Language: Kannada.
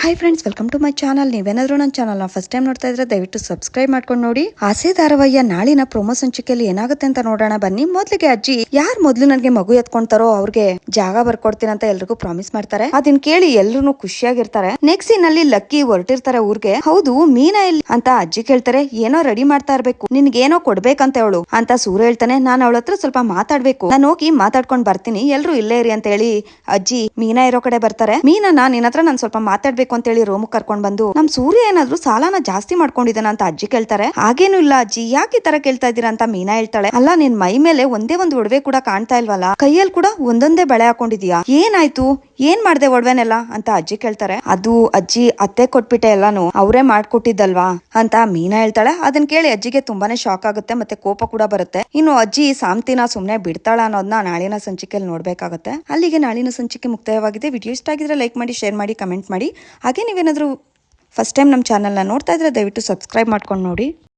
Hi friends welcome to my channel ನೀವೇನಾದ್ರೂ ನನ್ನ ಚಾನಲ್ನ ಫಸ್ಟ್ ಟೈಮ್ ನೋಡ್ತಾ ಇದ್ರೆ ದಯವಿಟ್ಟು ಸಬ್ಸ್ಕ್ರೈಬ್ ಮಾಡ್ಕೊಂಡು ನೋಡಿ. ಆಸೆ ಧಾರಾವಾಹಿಯ ನಾಳಿನ ಪ್ರೊಮೋ ಸಂಚಿಕೆಯಲ್ಲಿ ಏನಾಗುತ್ತೆ ಅಂತ ನೋಡೋಣ ಬನ್ನಿ. ಮೊದ್ಲಿಗೆ ಅಜ್ಜಿ, ಯಾರ್ ಮೊದ್ಲು ನನಗೆ ಮಗು ಎತ್ಕೊಂತಾರೋ ಅವ್ರಿಗೆ ಜಾಗ ಬರ್ಕೊಡ್ತೀನಿ ಅಂತ ಎಲ್ರಿಗೂ ಪ್ರಾಮಿಸ್ ಮಾಡ್ತಾರೆ. ಅದನ್ನ ಕೇಳಿ ಎಲ್ರು ಖುಷಿಯಾಗಿರ್ತಾರೆ. ನೆಕ್ಸ್ಟ್ನಲ್ಲಿ ಲಕ್ಕಿ ಹೊರಟಿರ್ತಾರೆ ಊರ್ಗೆ. ಹೌದು, ಮೀನಾ ಇಲ್ಲಿ ಅಂತ ಅಜ್ಜಿ ಕೇಳ್ತಾರೆ, ಏನೋ ರೆಡಿ ಮಾಡ್ತಾ ಇರ್ಬೇಕು. ನಿನ್ಗೇನೋ ಕೊಡ್ಬೇಕಂತ ಅವಳು ಅಂತ ಸೂರ್ಯ ಹೇಳ್ತಾನೆ. ನಾನು ಅವಳ ಹತ್ರ ಸ್ವಲ್ಪ ಮಾತಾಡ್ಬೇಕು. ನಾನು ಹೋಗಿ ಮಾತಾಡ್ಕೊಂಡ್ ಬರ್ತೀನಿ. ಎಲ್ರು ಇಲ್ಲೇ ಇರಿ ಅಂತ ಹೇಳಿ ಅಜ್ಜಿ ಮೀನಾ ಇರೋ ಕಡೆ ಬರ್ತಾರೆ. ಮೀನಾ, ನಿನ್ನ ಹತ್ರ ನಾನು ಸ್ವಲ್ಪ ಮಾತಾಡ್ಬೇಕು ಅಂತ ಹೇಳಿ ರೂಮ್ ಕರ್ಕೊಂಡ್ ಬಂದು, ನಮ್ ಸೂರ್ಯ ಏನಾದ್ರು ಸಾಲನ ಜಾಸ್ತಿ ಮಾಡ್ಕೊಂಡಿದ್ದಾನ ಅಂತ ಅಜ್ಜಿ ಕೇಳ್ತಾರೆ? ಹಾಗೇನು ಇಲ್ಲ ಅಜ್ಜಿ, ಯಾಕೆ ಈ ತರ ಕೇಳ್ತಾ ಇದೀರಾ ಅಂತ ಮೀನಾ ಹೇಳ್ತಾಳೆ. ಅಲ್ಲ, ನಿನ್ ಮೈ ಮೇಲೆ ಒಂದೇ ಒಂದು ಒಡವೆ ಕೂಡ ಕಾಣ್ತಾ ಇಲ್ವಲ್ಲ? ಕೈಯಲ್ಲಿ ಕೂಡ ಒಂದೊಂದೇ ಬಳೆ ಹಾಕೊಂಡಿದ್ಯಾ? ಏನಾಯ್ತು? ಏನ್ ಮಾಡ್ದೆ ಒಡವೆನೆಲ್ಲ ಅಂತ ಅಜ್ಜಿ ಕೇಳ್ತಾರೆ. ಅದು ಅಜ್ಜಿ ಅತ್ತೆ ಕೊಟ್ಬಿಟ್ಟೆ ಎಲ್ಲಾನು, ಅವರೇ ಮಾಡ್ಕೊಟ್ಟಿದ್ದಲ್ವಾ ಅಂತ ಮೀನಾ ಹೇಳ್ತಾಳೆ. ಅದನ್ನ ಕೇಳಿ ಅಜ್ಜಿಗೆ ತುಂಬಾನೇ ಶಾಕ್ ಆಗುತ್ತೆ ಮತ್ತೆ ಕೋಪ ಕೂಡ ಬರುತ್ತೆ. ಇನ್ನು ಅಜ್ಜಿ ಸಾಮ್ತಿನ ಸುಮ್ನೆ ಬಿಡ್ತಾಳ ಅನ್ನೋದನ್ನ ನಾಳಿನ ಸಂಚಿಕೆಯಲ್ಲಿ ನೋಡ್ಬೇಕಾಗುತ್ತೆ. ಅಲ್ಲಿಗೆ ನಾಳಿನ ಸಂಚಿಕೆ ಮುಕ್ತಾಯವಾಗಿದೆ. ವಿಡಿಯೋ ಇಷ್ಟ ಆಗಿದ್ರೆ ಲೈಕ್ ಮಾಡಿ, ಶೇರ್ ಮಾಡಿ, ಕಮೆಂಟ್ ಮಾಡಿ. ಹಾಗೆ ನೀವೇನಾದ್ರೂ ಫಸ್ಟ್ ಟೈಮ್ ನಮ್ಮ ಚಾನಲ್ನ ನೋಡ್ತಾ ಇದ್ರೆ ದಯವಿಟ್ಟು ಸಬ್ಸ್ಕ್ರೈಬ್ ಮಾಡ್ಕೊಂಡು ನೋಡಿ.